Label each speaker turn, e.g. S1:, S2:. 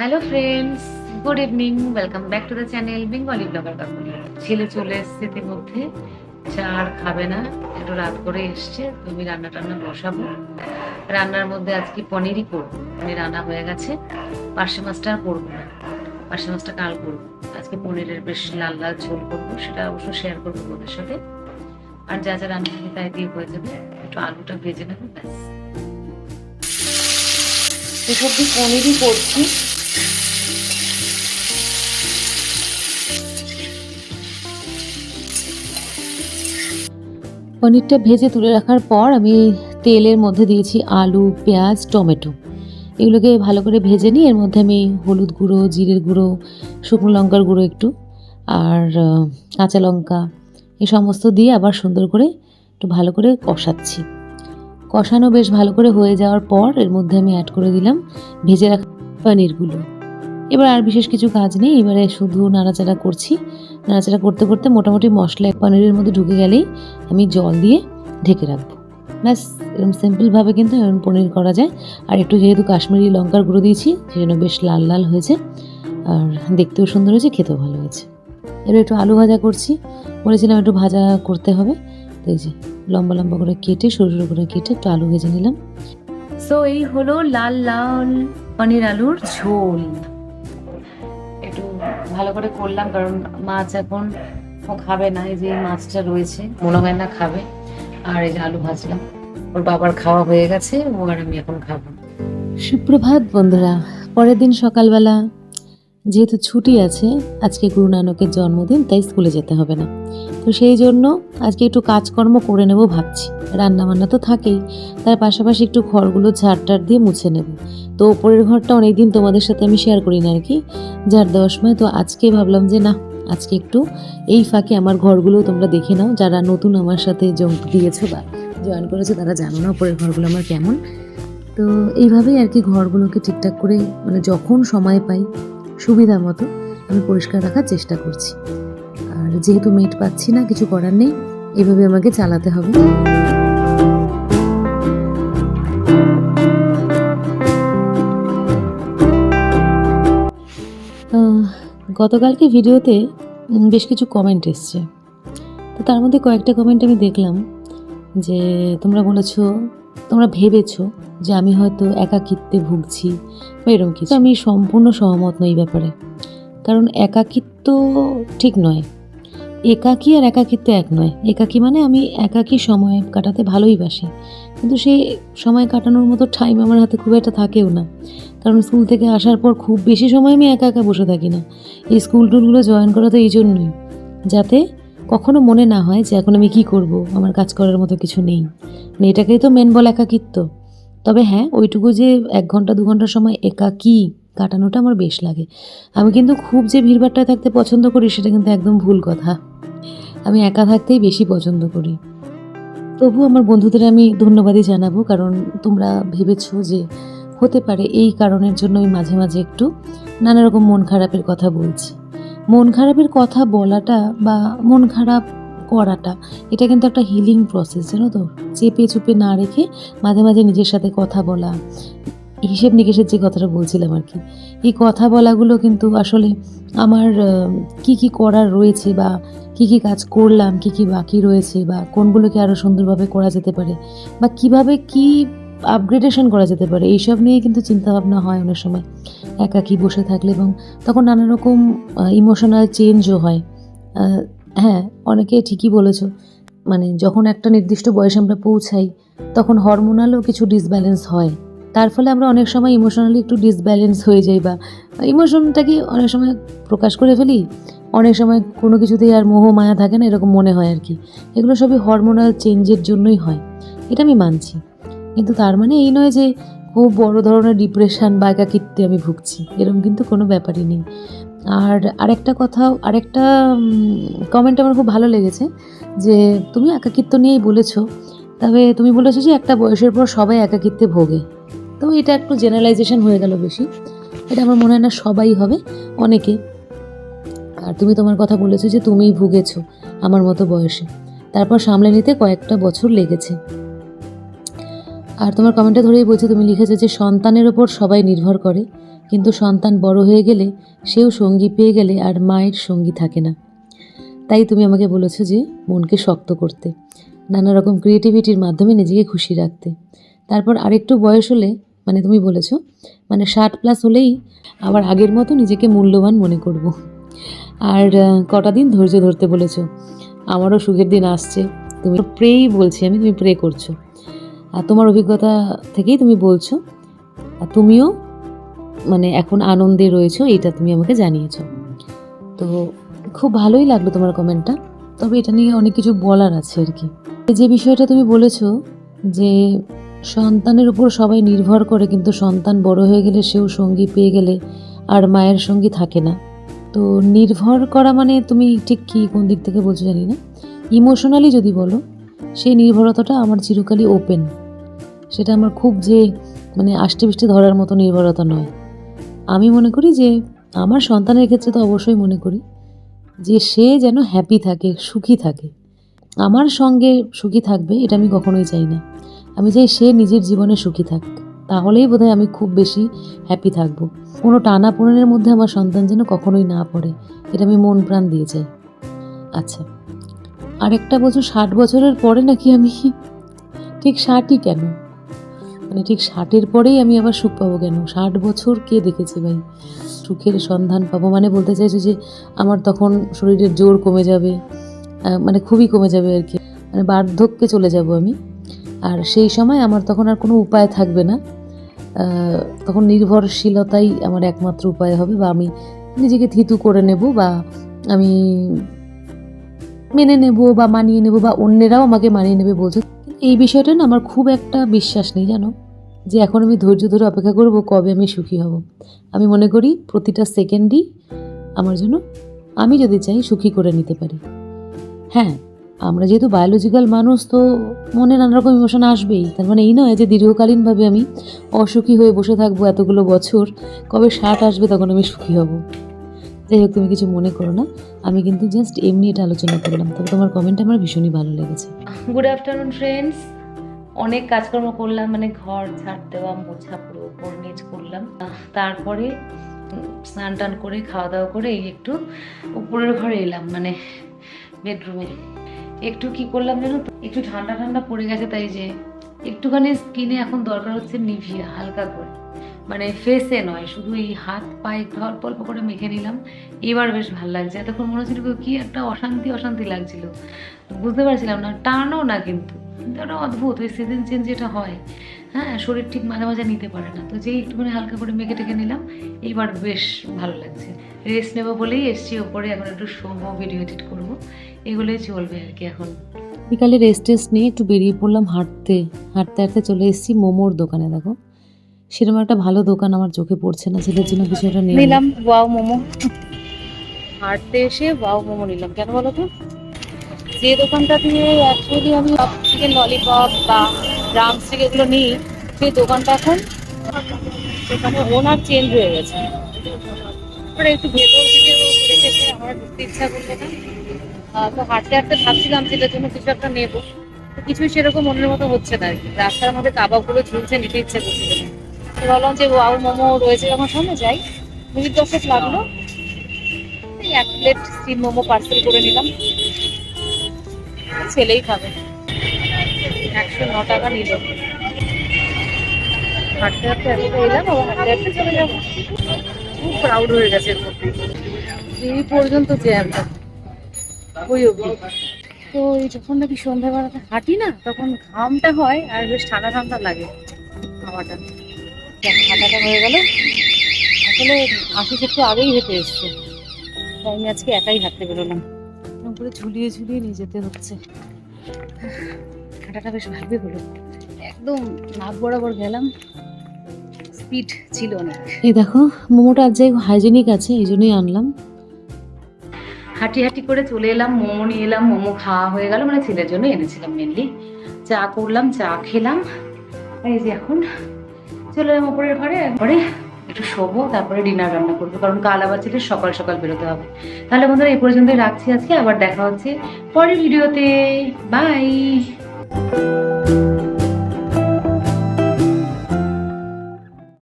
S1: Hello friends good evening welcome back to the channel Bengali blogger Kakuli ছেলে চলে এসছে ইতিমধ্যে চা আর খাবে না। একটু রাত করে এসছে। তুমি রান্না টান্না বসাবো। রান্নার মধ্যে আজকে পনিরই করব। পনির রান্না হয়ে গেছে। পার্শে মাছটা আর করব না। পার্শে মাছটা কাল করব। আজকে পনিরের বেশ লাল লাল ঝোল করব। সেটা অবশ্য শেয়ার করব তোমাদের সাথে। আর যা যা রান্না হবে তাই দিয়ে হয়ে যাবে। একটু আলুটা ভেজে নেব, ব্যাস। এসব দিয়ে পনিরই করছি।
S2: পনিরটা ভেজে তুলে রাখার পর আমি তেলের মধ্যে দিয়েছি আলু, পেঁয়াজ, টমেটো। এগুলোকে ভালো করে ভেজে নিই এর মধ্যে আমি হলুদ গুঁড়ো, জিরের গুঁড়ো, শুকনো লঙ্কার গুঁড়ো একটু আর কাঁচা লঙ্কা এ সমস্ত দিয়ে আবার সুন্দর করে একটু ভালো করে কষাচ্ছি। কষানো বেশ ভালো করে হয়ে যাওয়ার পর এর মধ্যে আমি অ্যাড করে দিলাম ভেজে রাখা পনিরগুলো। এবার আর বিশেষ কিছু কাজ নেই, এবারে শুধু নাড়াচাড়া করছি। নাড়াচাড়া করতে করতে মোটামুটি মশলা এক পনিরের মধ্যে ঢুকে গেলেই আমি জল দিয়ে ঢেকে রাখব। ব্যাস এরকম সিম্পলভাবে কিন্তু এরকম পনির করা যায়। আর একটু যেহেতু কাশ্মীরি লঙ্কার গুঁড়ো দিয়েছি, সেজন্য বেশ লাল লাল হয়েছে। আর দেখতেও সুন্দর হয়েছে, খেতেও ভালো হয়েছে। এবার একটু আলু ভাজা করছি। বলেছিলাম একটু ভাজা করতে হবে। এই যে লম্বা লম্বা করে কেটে, সরু সরু করে কেটে একটু আলু ভেজে নিলাম।
S1: সো এই হলো লাল লাল পনির আলুর ঝোল। ভালো করে করলাম, কারণ মাছ এখন ও খাবে না, এই যে মাছটা রয়েছে, মনে হয় না খাবে। আর এই যে আলু ভাজলাম। ওর বাবার খাওয়া হয়ে গেছে, ও আর আমি এখন খাব।
S2: সুপ্রভাত বন্ধুরা, পরের দিন সকালবেলা যেহেতু ছুটি আছে, আজকে গুরু নানকের জন্মদিন, তাই স্কুলে যেতে হবে না। তো সেই জন্য আজকে একটু কাজকর্ম করে নেব ভাবছি। রান্না বান্না তো থাকেই, তার পাশাপাশি একটু ঘরগুলো ঝাড় টাড় দিয়ে মুছে নেব। তো ওপরের ঘরটা অনেকদিন তোমাদের সাথে আমি শেয়ার করি না আর কি। যার দেওয়ার সময়, তো আজকে ভাবলাম যে না, আজকে একটু এই ফাঁকে আমার ঘরগুলো তোমরা দেখে নাও। যারা নতুন আমার সাথে যোগ দিয়েছ বা জয়েন করেছ, তারা জানো না ওপরের ঘরগুলো আমার কেমন। তো এইভাবেই আর কি ঘরগুলোকে ঠিকঠাক করে মানে যখন সময় পাই, সুবিধা মতো আমি পরিষ্কার রাখার চেষ্টা করছি। আর যেহেতু মেট পাচ্ছি না, কিছু করার নেই, এভাবে আমাকে চালাতে হবে। গতকালকে ভিডিওতে বেশ কিছু কমেন্ট এসছে। তো তার মধ্যে কয়েকটা কমেন্ট আমি দেখলাম যে, তোমরা বলেছ, তোমরা ভেবেছো যে আমি হয়তো একাকিত্বে ভুগছি বা এরকম কিছু। আমি সম্পূর্ণ সহমত নই ব্যাপারে। কারণ একাকিত্ব ঠিক নয়। একাকী আর একাকিত্ব এক নয়। একাকী মানে আমি একাকী সময় কাটাতে ভালোই বাসি। কিন্তু সেই সময় কাটানোর মতো টাইম আমার হাতে খুব একটা থাকেও না। কারণ স্কুল থেকে আসার পর খুব বেশি সময় আমি একা একা বসে থাকি না। এই স্কুল টুলগুলো জয়েন করা তো এই জন্যই। যাতে কখনো মনে না হয় যে এখন আমি কি করব, আমার কাজ করার মতো কিছু নেই। মানে এটাকেই তো মেন বল একাকিত্ব। তবে হ্যাঁ ওইটুকু যে এক ঘণ্টা, দু ঘণ্টার সময় একাকী কাটানোটা আমার বেশ লাগে। আমি কিন্তু খুব যে ভিড়ভাট্টায় থাকতে পছন্দ করি সেটা কিন্তু একদম ভুল কথা। আমি একা থাকতেই বেশি পছন্দ করি। তবু আমার বন্ধুদের আমি ধন্যবাদই জানাব, কারণ তোমরা ভেবেছো যে হতে পারে এই কারণের জন্য আমি মাঝে মাঝে একটু নানা রকম মন খারাপের কথা বলছি। মন খারাপের কথা বলাটা বা মন খারাপ করাটা, এটা কিন্তু একটা হিলিং প্রসেস জানো তো? চেপে চুপে না রেখে মাঝে মাঝে নিজের সাথে কথা বলা, হিসেব নিকেশের যে কথাটা বলছিলাম আর কি, এই কথা বলাগুলো কিন্তু আসলে আমার কি কি করার রয়েছে বা কি কি কাজ করলাম, কি কি বাকি রয়েছে বা কোনগুলোকে আরও সুন্দরভাবে করা যেতে পারে বা কীভাবে কি আপগ্রেডেশন করা যেতে পারে। এইসব নিয়ে কিন্তু চিন্তাভাবনা হয় অনেক সময়। একাকি বসে থাকলে এবং তখন নানা রকম ইমোশনাল চেঞ্জও হয়। হ্যাঁ অনেকে ঠিকই বলেছ। মানে যখন একটা নির্দিষ্ট বয়সে আমরা পৌঁছাই, তখন হরমোনালও কিছু ডিসব্যালেন্স হয়। তার ফলে আমরা অনেক সময় ইমোশনালি একটু ডিসব্যালেন্স হয়ে যাই বা ইমোশনটাকে অনেক সময় প্রকাশ করে ফেলি। অনেক সময় কোনো কিছুতেই আর মোহ, মায়া থাকে না, এরকম মনে হয় আর কি। এগুলো সবই হরমোনাল চেঞ্জের জন্যই হয়। এটা আমি মানছি। কিন্তু তার মানে এই নয় যে খুব বড় ধরনের ডিপ্রেশন বা একাকিত্বে আমি ভুগছি। এরকম কিন্তু কোনো ব্যাপারই নেই। আর আরেকটা কথা, আরেকটা কমেন্ট আমার খুব ভালো লেগেছে যে তুমি একাকিত্ব নিয়েই বলেছ। তবে তুমি বলেছ যে একটা বয়সের পর সবাই একাকিত্বে ভোগে। তো এটা একটু জেনারেলাইজেশন হয়ে গেল বেশি। এটা আমার মনে হয় না সবাই হবে, অনেকে। আর তুমি তোমার কথা বলেছ যে তুমিই ভুগেছো আমার মতো বয়সে। তারপর সামলে নিতে কয়েকটা বছর লেগেছে। আর তোমার কমেন্টে ধরেই বলছি, তুমি লিখেছো যে সন্তানের ওপর সবাই নির্ভর করে, কিন্তু সন্তান বড় হয়ে গেলে সেও সঙ্গী পেয়ে গেলে আর মায়ের সঙ্গী থাকে না। তাই তুমি আমাকে বলেছ যে মনকে শক্ত করতে, নানা রকম ক্রিয়েটিভিটির মাধ্যমে নিজেকে খুশি রাখতে। তারপর আরেকটু বয়স হলে মানে তুমি বলেছ মানে ষাট প্লাস হলেই আবার আগের মতো নিজেকে মূল্যবান মনে করব। আর কটা দিন ধৈর্য ধরতে বলেছ, আমারও সুখের দিন আসছে, তুমি প্রেই বলছি আমি, তুমি প্রে করছ। আর তোমার অভিজ্ঞতা থেকেই তুমি বলছো। আর তুমিও মানে এখন আনন্দে রয়েছো এটা তুমি আমাকে জানিয়েছো। তো খুব ভালোই লাগল তোমার কমেন্টটা। তবে এটা নিয়ে অনেক কিছু বলার আছে আর কি। যে বিষয়টা তুমি বলেছ যে সন্তানের উপর সবাই নির্ভর করে, কিন্তু সন্তান বড় হয়ে গেলে সেও সঙ্গী পেয়ে গেলে আর মায়ের সঙ্গী থাকে না। তো নির্ভর করা মানে তুমি ঠিক কী, কোন দিক থেকে বলছো জানি না। ইমোশনালি যদি বলো সেই নির্ভরতাটা আমার চিরকালই ওপেন সেটা আমার খুব যে মানে আষ্টে পৃষ্ঠে ধরার মতো নির্ভরতা নয়। আমি মনে করি যে, আমার সন্তানের ক্ষেত্রে তো অবশ্যই মনে করি যে, সে যেন হ্যাপি থাকে, সুখী থাকে। আমার সঙ্গে সুখী থাকবে, এটা আমি কখনোই চাই না। আমি চাই সে নিজের জীবনে সুখী থাক। তাহলেই বোধহয় আমি খুব বেশি হ্যাপি থাকব। কোনো টানা পোড়েনের মধ্যে আমার সন্তান যেন কখনোই না পড়ে, এটা আমি মন প্রাণ দিয়ে চাই। আচ্ছা। আরেকটা বছর, ষাট বছরের পরে নাকি আমি ঠিক ষাটই কেন? মানে ঠিক ষাটের পরেই আমি আবার সুখ পাবো কেন? ষাট বছর কে দেখেছে ভাই? সুখের সন্ধান পাবো মানে বলতে চাইছো যে আমার তখন শরীরের জোর কমে যাবে মানে খুবই কমে যাবে আর কি। মানে বার্ধক্যে চলে যাব আমি। আর সেই সময় আমার তখন আর কোনো উপায় থাকবে না। তখন নির্ভরশীলতাই আমার একমাত্র উপায় হবে বা আমি নিজেকে থিতু করে নেব বা আমি মেনে নেব বা মানিয়ে নেব বা অন্যেরাও আমাকে মানিয়ে নেবে বলছে। এই বিষয়টা না আমার খুব একটা বিশ্বাস নেই, জানো? যে এখন আমি ধৈর্য ধরে অপেক্ষা করব, কবে আমি সুখী হব। আমি মনে করি প্রতিটা সেকেন্ডই আমার জন্য আমি যদি চাই সুখী করে নিতে পারি। হ্যাঁ আমরা যেহেতু বায়োলজিক্যাল মানুষ, তো মনে নানা রকম ইমোশন আসবেই। তার মানে এই নয় যে দীর্ঘকালীনভাবে আমি অসুখী হয়ে বসে থাকব এতগুলো বছর, কবে ষাট আসবে তখন আমি সুখী হব। যাই হোক, তুমি কিছু মনে করো না। আমি কিন্তু জাস্ট এমনি এটা আলোচনা করলাম। তবে তোমার কমেন্ট আমার ভীষণই ভালো লেগেছে।
S1: গুড আফটারনুন ফ্রেন্ডস অনেক কাজকর্ম করলাম মানে ঘর ঝাড় দেওয়া, মোছা পুরো নিচ করলাম। তারপরে স্নান টান করে, খাওয়া দাওয়া করে একটু উপরের ঘরে এলাম মানে বেডরুমে একটু কি করলাম জানো একটু ঠান্ডা ঠান্ডা পড়ে গেছে, তাই যে একটুখানি স্কিনে এখন দরকার হচ্ছে নিভিয়া হালকা করে। মানে ফেসে নয়, শুধু এই হাত, পায়ে একটু অল্প অল্প করে মেখে নিলাম। এবার বেশ ভালো লাগছে। এতক্ষণ মনে হচ্ছিল কি একটা অশান্তি অশান্তি লাগছিল। বুঝতে পারছিলাম না, টানও না কিন্তু। একটা অদ্ভুত, ওই সিজন চেঞ্জ যেটা হয় হ্যাঁ শরীর ঠিক মাঝে মাঝে নিতে পারে না। তো যেই একটুখানি হালকা করে মেখে টেকে নিলাম এইবার বেশ ভালো লাগছে। রেস্ট নেব বলেই এসছি, ওপরে এখন একটু শোবো ভিডিও এডিট করব। এগুলোই চলবে আর কি এখন।
S2: বিকালে রেস্ট টেস্ট নিয়ে একটু বেরিয়ে পড়লাম হাঁটতে। হাঁটতে হাঁটতে চলে এসেছি মোমোর দোকানে, দেখো। সেরকম একটা ভালো দোকান আমার চোখে পড়ছে না ছেলের জন্য কিছুটা নিয়ে
S1: নিলাম। ওয়াও, মোমো। হাঁটতে এসে, ওয়াও, মোমো নিলাম। কেন বলো তো? যে দোকানটা দিয়ে অ্যাকচুয়ালি আমি চিকেন ললিপপ বা ড্রামস্টিক এগুলো নিই, সেই দোকানটা এখন দোকানের ওনার চেঞ্জ হয়ে গেছে। একটু ভেতর দিকে ও রেখেছে আমার ঢুকতে ইচ্ছা করল না। তো হাঁটতে হাঁটতে ভাবছিলাম যেটার জন্য কিছু একটা নেব। কিছুই সেরকম মনের মতো হচ্ছে না আর কি। রাস্তার মধ্যে কাবাবগুলো ঝুলছে, নিতে ইচ্ছে করছিল না। ভাবলাম যে ওয়াও মোমো রয়েছে যখন সামনে যাই। মিনিট দশেক লাগল। এই এক প্লেট স্টিম মোমো পার্সেল করে নিলাম। ছেলেই খাবে। একশো ন টাকা নিল। আবার হাঁটতে চলে যাব। খুব প্রাউড হয়ে গেছে পর্যন্ত জ্যাম ওই তো যখন নাকি হাঁটি না তখন ঘামটা হয় আর বেশ ঠান্ডা ঠান্ডা লাগে। হাওয়াটা যাক, হাঁটাটা হয়ে গেল? আসলে আশিস একটু আগেই হেঁটে এসছে। তাই আমি আজকে একাই হাঁটতে বেরোলাম। এরকম করে ঝুলিয়ে ঝুলিয়ে নিয়ে যেতে হচ্ছে। হাঁটাটা বেশ ভালোই হলো। একদম নাক বরাবর গেলাম। স্পিড ছিল অনেক
S2: এই দেখো মোমোটা আজ যাই হাইজেনিক আছে এই জন্যই আনলাম।
S1: হাঁটি হাঁটি করে চলে এলাম মোমো নিয়ে এলাম মোমো খাওয়া হয়ে গেল। মানে ছেলের জন্য এনেছিলাম মেনলি চা করলাম চা খেলাম। এই যে এখন চলে এলাম উপরের ঘরে ঘরে একটু শোবো, তারপরে ডিনার রান্না করব, কারণ কাল আবার ছেলে সকাল সকাল বেরোতে হবে। তাহলে বন্ধুরা, এই পর্যন্তই রাখছি আজকে, আবার দেখা হচ্ছে পরের ভিডিওতে বাই